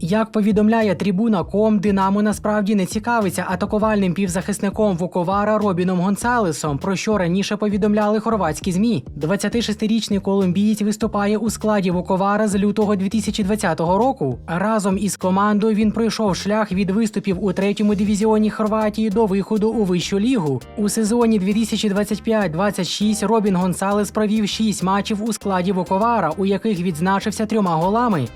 Як повідомляє Трибуна.ком, Динамо насправді не цікавиться атакувальним півзахисником Вуковара Робіном Гонсалесом, про що раніше повідомляли хорватські змі. 26-річний колумбієць виступає у складі Вуковара з лютого 2020 року. Разом із командою він пройшов шлях від виступів у третьому дивізіоні Хорватії до виходу у вищу лігу. У сезоні 2025-26 Робін Гонсалес провів 6 матчів у складі Вуковара, у яких відзначився трьома голами.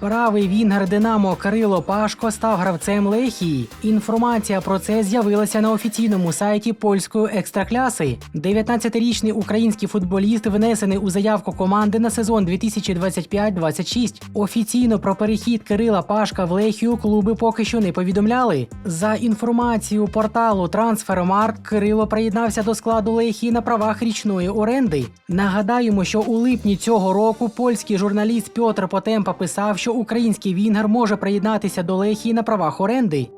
Правий вінгер Динамо Кирило Пашко став гравцем Лехії. Інформація про це з'явилася на офіційному сайті польської екстракляси. 19-річний український футболіст внесений у заявку команди на сезон 2025-26. Офіційно про перехід Кирила Пашка в Лехію клуби поки що не повідомляли. За інформацією порталу Трансфермарк, Кирило приєднався до складу Лехії на правах річної оренди. Нагадаємо, що у липні цього року польський журналіст Пьотр Потемпа писав, що український вінгер може приєднатися до Лехії на правах оренди.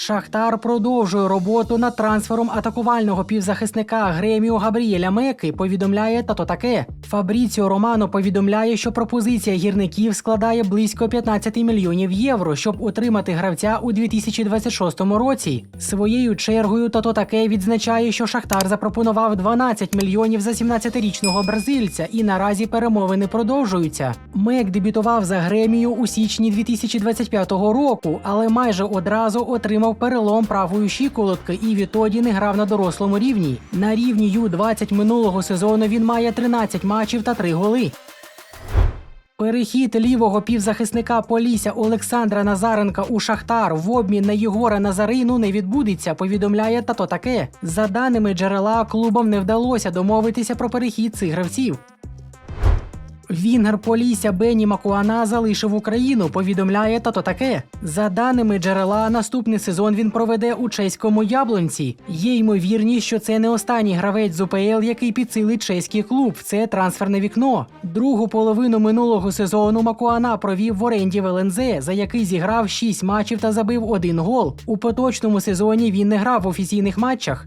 Шахтар продовжує роботу над трансфером атакувального півзахисника Греміо Габріеля Меки. Повідомляє тато таке. Фабріціо Романо повідомляє, що пропозиція гірників складає близько 15 мільйонів євро, щоб утримати гравця у 2026 році. Своєю чергою тато таке відзначає, що Шахтар запропонував 12 мільйонів за 17-річного бразильця, і наразі перемовини продовжуються. Мек дебютував за Гремію у січні 2025 року, але майже одразу отримав перелом правої щиколотки і відтоді не грав на дорослому рівні. На рівні Ю-20 минулого сезону він має 13 матчів та 3 голи. Перехід лівого півзахисника Полісся Олександра Назаренка у Шахтар в обмін на Єгора Назарину не відбудеться, повідомляє тато таке. За даними джерела, клубам не вдалося домовитися про перехід цих гравців. Вінгер Полісся Бені Макуана залишив Україну. Повідомляє тато таке. За даними джерела, наступний сезон він проведе у чеському яблунці. Є ймовірність, що це не останній гравець з УПЛ, який підсилить чеський клуб. Це трансферне вікно. Другу половину минулого сезону Макуана провів в оренді в ЛНЗ, за який зіграв 6 матчів та забив один гол. У поточному сезоні він не грав в офіційних матчах.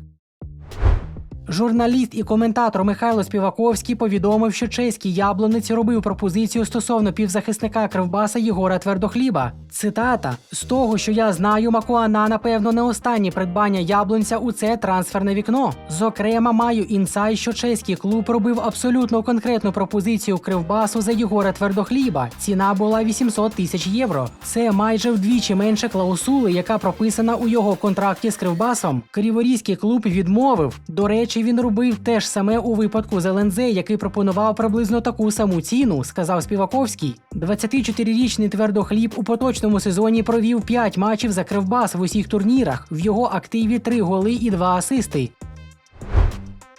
Журналіст і коментатор Михайло Співаковський повідомив, що чеський яблунець робив пропозицію стосовно півзахисника Кривбаса Єгора Твердохліба. Цитата: з того, що я знаю, Макуана, напевно, не останнє придбання яблунця у це трансферне вікно. Зокрема, маю інсайт, що чеський клуб робив абсолютно конкретну пропозицію Кривбасу за Єгора Твердохліба. Ціна була 800 тисяч євро. Це майже вдвічі менше клаусули, яка прописана у його контракті з Кривбасом. Криворізький клуб відмовив. До речі, він робив те ж саме у випадку з ЛНЗ, який пропонував приблизно таку саму ціну, сказав Співаковський. 24-річний твердохліб у поточному сезоні провів 5 матчів за Кривбас в усіх турнірах. В його активі 3 голи і 2 асисти.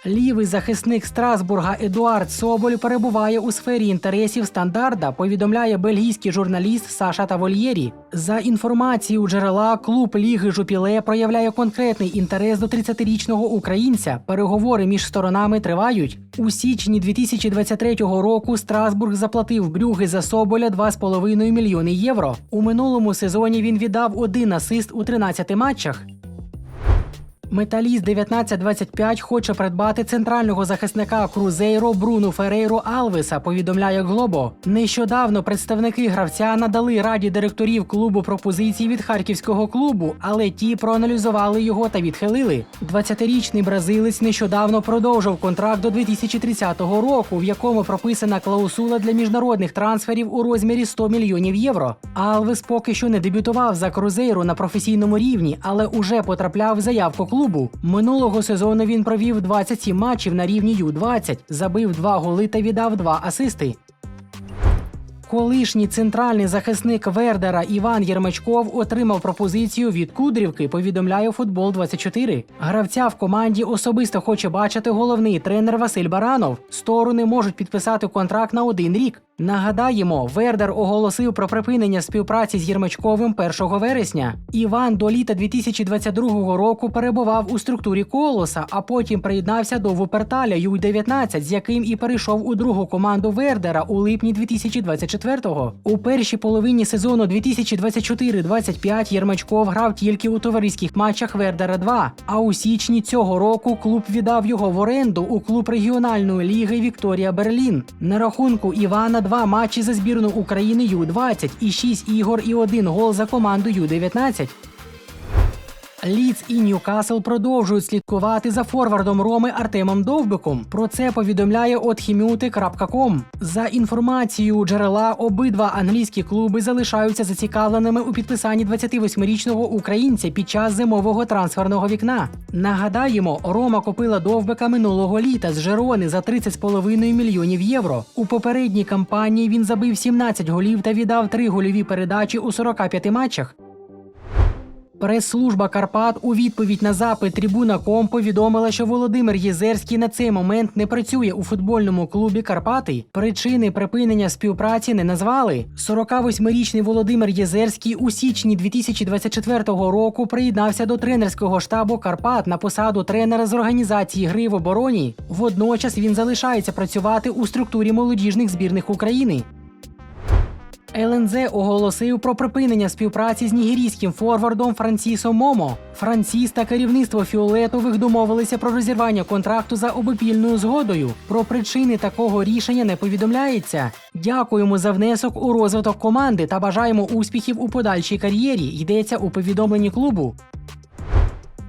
Лівий захисник Страсбурга Едуард Соболь перебуває у сфері інтересів стандарда, повідомляє бельгійський журналіст Саша Тавольєрі. За інформацією джерела, клуб Ліги Жупіле проявляє конкретний інтерес до 30-річного українця. Переговори між сторонами тривають. У січні 2023 року Страсбург заплатив Брюги за Соболя 2,5 мільйони євро. У минулому сезоні він віддав один асист у 13 матчах. Металіст 1925 хоче придбати центрального захисника Крузейро Бруну Ферейро Алвеса. Повідомляє Глобо. Нещодавно представники гравця надали раді директорів клубу пропозиції від харківського клубу, але ті проаналізували його та відхилили. 20-річний бразилець нещодавно продовжив контракт до 2030 року, в якому прописана клаусула для міжнародних трансферів у розмірі 100 мільйонів євро. Алвес поки що не дебютував за Крузейро на професійному рівні, але уже потрапляв в заявку клубу. Минулого сезону він провів 27 матчів на рівні Ю-20, забив 2 голи та віддав 2 асисти. Колишній центральний захисник Вердера Іван Єрмачков отримав пропозицію від Кудрівки, повідомляє Футбол 24 Гравця в команді особисто хоче бачити головний тренер Василь Баранов. Сторони можуть підписати контракт на один рік. Нагадаємо, Вердер оголосив про припинення співпраці з Єрмачковим 1 вересня. Іван до літа 2022 року перебував у структурі Колоса, а потім приєднався до Вуперталя Ю-19, з яким і перейшов у другу команду Вердера у липні 2024-го. У першій половині сезону 2024-25 Єрмачков грав тільки у товариських матчах Вердера 2. А у січні цього року клуб віддав його в оренду у клуб регіональної ліги Вікторія Берлін. На рахунку Івана два матчі за збірну України Ю-20 і 6 ігор і один гол за команду Ю-19. Ліц і Ньюкасл продовжують слідкувати за форвардом Роми Артемом Довбиком. Про це повідомляє отхімюти.ком. За інформацією джерела, обидва англійські клуби залишаються зацікавленими у підписанні 28-річного українця під час зимового трансферного вікна. Нагадаємо, Рома купила Довбика минулого літа з Жерони за 30,5 мільйонів євро. У попередній кампанії він забив 17 голів та віддав 3 гольові передачі у 45 матчах. Прес-служба Карпат у відповідь на запит Трибуна.ком повідомила, що Володимир Єзерський на цей момент не працює у футбольному клубі Карпати. Причини припинення співпраці не назвали. 48-річний Володимир Єзерський у січні 2024 року приєднався до тренерського штабу Карпат на посаду тренера з організації гри в обороні. Водночас він залишається працювати у структурі молодіжних збірних України. ЛНЗ оголосив про припинення співпраці з нігерійським форвардом Франсісом Момо. Франсіс та керівництво фіолетових домовилися про розірвання контракту за обопільною згодою. Про причини такого рішення не повідомляється. Дякуємо за внесок у розвиток команди та бажаємо успіхів у подальшій кар'єрі. Йдеться у повідомленні клубу.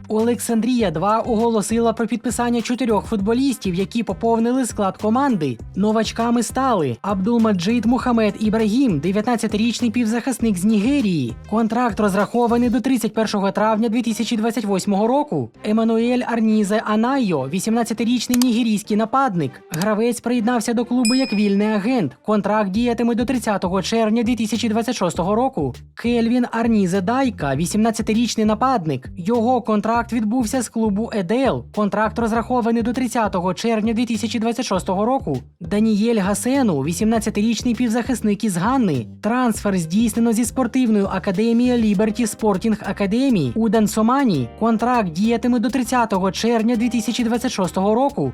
Олександрія 2 оголосила про підписання чотирьох футболістів, які поповнили склад команди. Новачками стали Абдулмаджид Мухамед Ібрагім, 19-річний півзахисник з Нігерії. Контракт розрахований до 31 травня 2028 року. Еммануель Арнізе Анайо, 18-річний нігерійський нападник. Гравець приєднався до клубу як вільний агент. Контракт діятиме до 30 червня 2026 року. Кельвін Арнізе Дайка, 18-річний нападник. Його контракт відбувся з клубу Едел. Контракт розрахований до 30 червня 2026 року. Данієль Гасену, 18-річний півзахисник із Ганни. Трансфер здійснено зі спортивною академією Ліберті Спортінг Академії у Дансомані. Контракт діятиме до 30 червня 2026 року.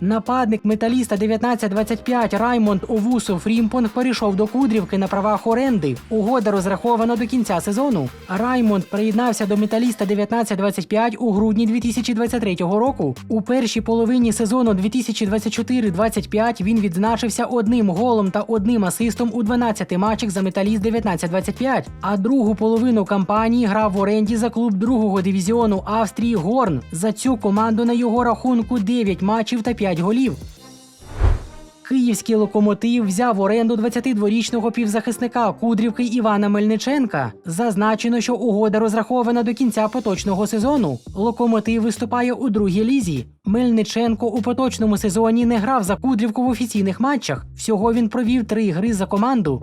Нападник металіста 1925 Раймонд Овусов Фрімпонг перейшов до Кудрівки на правах оренди. Угода розрахована до кінця сезону. Раймонд приєднався до металіста 1925 у грудні 2023 року. У першій половині сезону 2024-25 він відзначився одним голом та одним асистом у 12 матчах за металіст 1925. А другу половину кампанії грав в оренді за клуб другого дивізіону Австрії Горн. За цю команду на його рахунку 9 матчів та 5 голів. Київський локомотив взяв в оренду 22-річного півзахисника Кудрівки Івана Мельниченка. Зазначено, що угода розрахована до кінця поточного сезону. Локомотив виступає у другій лізі. Мельниченко у поточному сезоні не грав за Кудрівку в офіційних матчах. Всього він провів три гри за команду.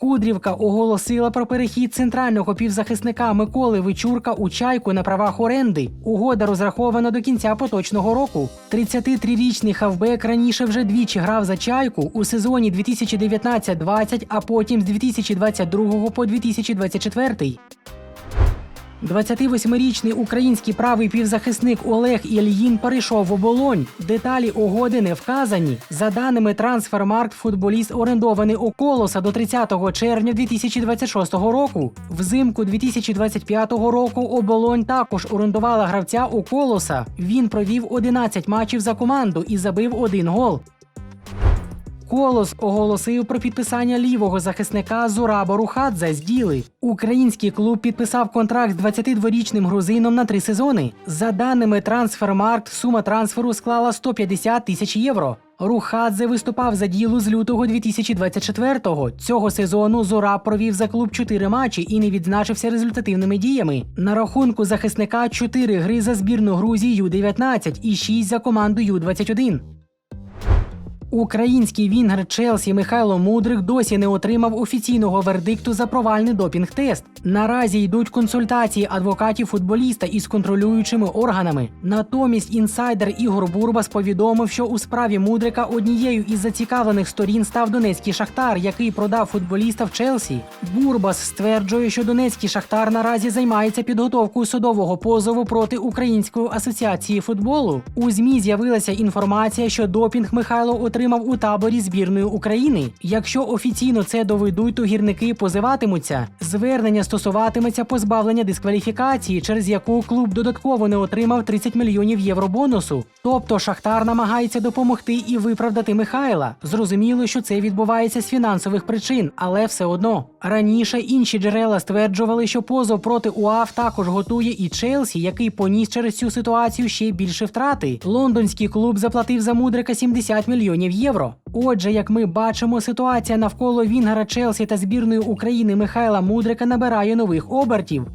Кудрівка оголосила про перехід центрального півзахисника Миколи Вичурка у чайку на правах оренди. Угода розрахована до кінця поточного року. 33-річний хавбек раніше вже двічі грав за чайку у сезоні 2019-20, а потім з 2022 по 2024. 28-річний український правий півзахисник Олег Ільїн перейшов в оболонь. Деталі угоди не вказані. За даними Трансфермаркт, футболіст орендований у колоса до 30 червня 2026 року. Взимку 2025 року оболонь також орендувала гравця у колоса. Він провів 11 матчів за команду і забив один гол. Колос оголосив про підписання лівого захисника Зураба Рухадзе з Діли. Український клуб підписав контракт з 22-річним грузином на три сезони. За даними Трансфермаркт, сума трансферу склала 150 тисяч євро. Рухадзе виступав за ділу з лютого 2024-го. Цього сезону Зураб провів за клуб 4 матчі і не відзначився результативними діями. На рахунку захисника 4 гри за збірну Грузії Ю-19 і 6 за команду Ю-21. Український вінгер Челсі Михайло Мудрик досі не отримав офіційного вердикту за провальний допінг-тест. Наразі йдуть консультації адвокатів футболіста із контролюючими органами. Натомість інсайдер Ігор Бурбас повідомив, що у справі Мудрика однією із зацікавлених сторін став Донецький Шахтар, який продав футболіста в Челсі. Бурбас стверджує, що Донецький Шахтар наразі займається підготовкою судового позову проти Української асоціації футболу. У змі з'явилася інформація, що допінг Михайло отримав у таборі збірної України. Якщо офіційно це доведуть, то гірники позиватимуться. Звернення стосуватиметься позбавлення дискваліфікації, через яку клуб додатково не отримав 30 мільйонів євро бонусу. Тобто Шахтар намагається допомогти і виправдати Михайла. Зрозуміло, що це відбувається з фінансових причин, але все одно. Раніше інші джерела стверджували, що позов проти УАФ також готує і Челсі, який поніс через цю ситуацію ще більше втрати. Лондонський клуб заплатив за мудрика 70 мільйонів євро. Отже, як ми бачимо, ситуація навколо Вінгара Челсі та збірної України Михайла Мудрика набирає нових обертів.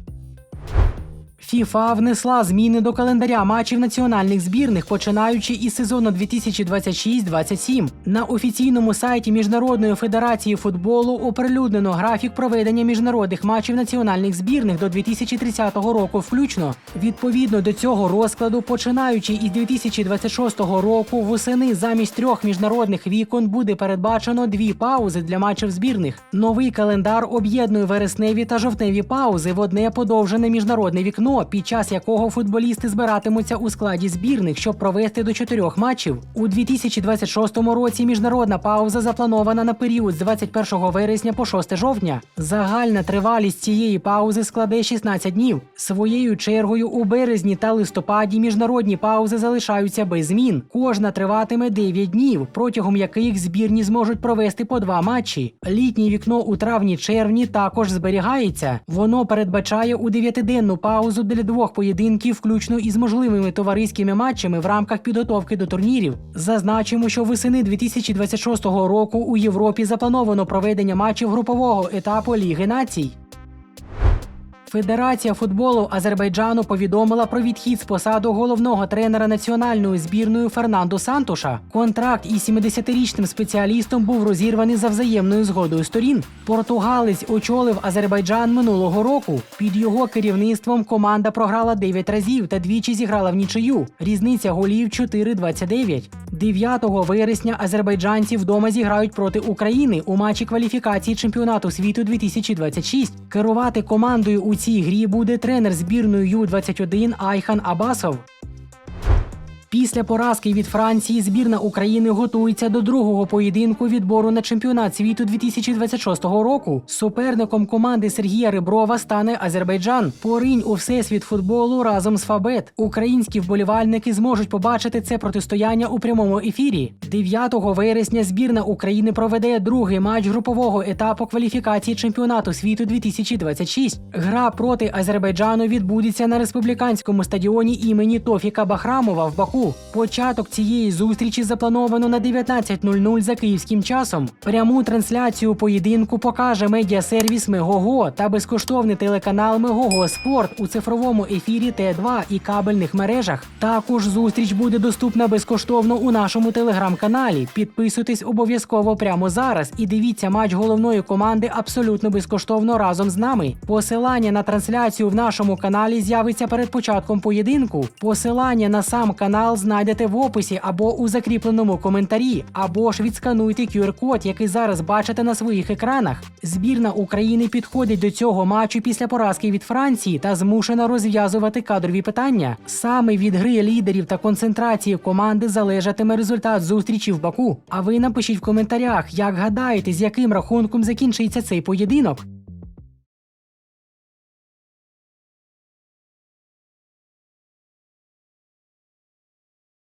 ФІФА внесла зміни до календаря матчів національних збірних, починаючи із сезону 2026-27. На офіційному сайті Міжнародної федерації футболу оприлюднено графік проведення міжнародних матчів національних збірних до 2030 року включно. Відповідно до цього розкладу, починаючи із 2026 року, восени замість трьох міжнародних вікон буде передбачено дві паузи для матчів збірних. Новий календар об'єднує вересневі та жовтневі паузи в одне подовжене міжнародне вікно, під час якого футболісти збиратимуться у складі збірних, щоб провести до чотирьох матчів. У 2026 році міжнародна пауза запланована на період з 21 вересня по 6 жовтня. Загальна тривалість цієї паузи складе 16 днів. Своєю чергою у березні та листопаді міжнародні паузи залишаються без змін. Кожна триватиме 9 днів, протягом яких збірні зможуть провести по два матчі. Літнє вікно у травні-червні також зберігається. Воно передбачає у дев'ятиденну паузу для двох поєдинків, включно із можливими товариськими матчами в рамках підготовки до турнірів. Зазначимо, що весени 2026 року у Європі заплановано проведення матчів групового етапу Ліги націй. Федерація футболу Азербайджану повідомила про відхід з посаду головного тренера національної збірної Фернандо Сантуша. Контракт із 70-річним спеціалістом був розірваний за взаємною згодою сторін. Португалець очолив Азербайджан минулого року. Під його керівництвом команда програла 9 разів та двічі зіграла в нічию. Різниця голів 4-29. 9 вересня азербайджанці вдома зіграють проти України у матчі кваліфікації чемпіонату світу 2026. Керувати командою у цій грі буде тренер збірної Ю-21 Айхан Абасов. Після поразки від Франції збірна України готується до другого поєдинку відбору на чемпіонат світу 2026 року. Суперником команди Сергія Риброва стане Азербайджан. Поринь у всесвіт футболу разом з Фабет. Українські вболівальники зможуть побачити це протистояння у прямому ефірі. 9 вересня збірна України проведе другий матч групового етапу кваліфікації чемпіонату світу 2026. Гра проти Азербайджану відбудеться на республіканському стадіоні імені Тофіка Бахрамова в Баку. Початок цієї зустрічі заплановано на 19.00 за київським часом. Пряму трансляцію поєдинку покаже медіасервіс Мегого та безкоштовний телеканал Мегого Спорт у цифровому ефірі Т2 і кабельних мережах. Також зустріч буде доступна безкоштовно у нашому телеграм-каналі. Підписуйтесь обов'язково прямо зараз і дивіться матч головної команди абсолютно безкоштовно разом з нами. Посилання на трансляцію в нашому каналі з'явиться перед початком поєдинку. Посилання на сам канал знайдете в описі або у закріпленому коментарі, або ж відскануйте QR-код, який зараз бачите на своїх екранах. Збірна України підходить до цього матчу після поразки від Франції та змушена розв'язувати кадрові питання. Саме від гри лідерів та концентрації команди залежатиме результат зустрічі в Баку. А ви напишіть в коментарях, як гадаєте, з яким рахунком закінчиться цей поєдинок.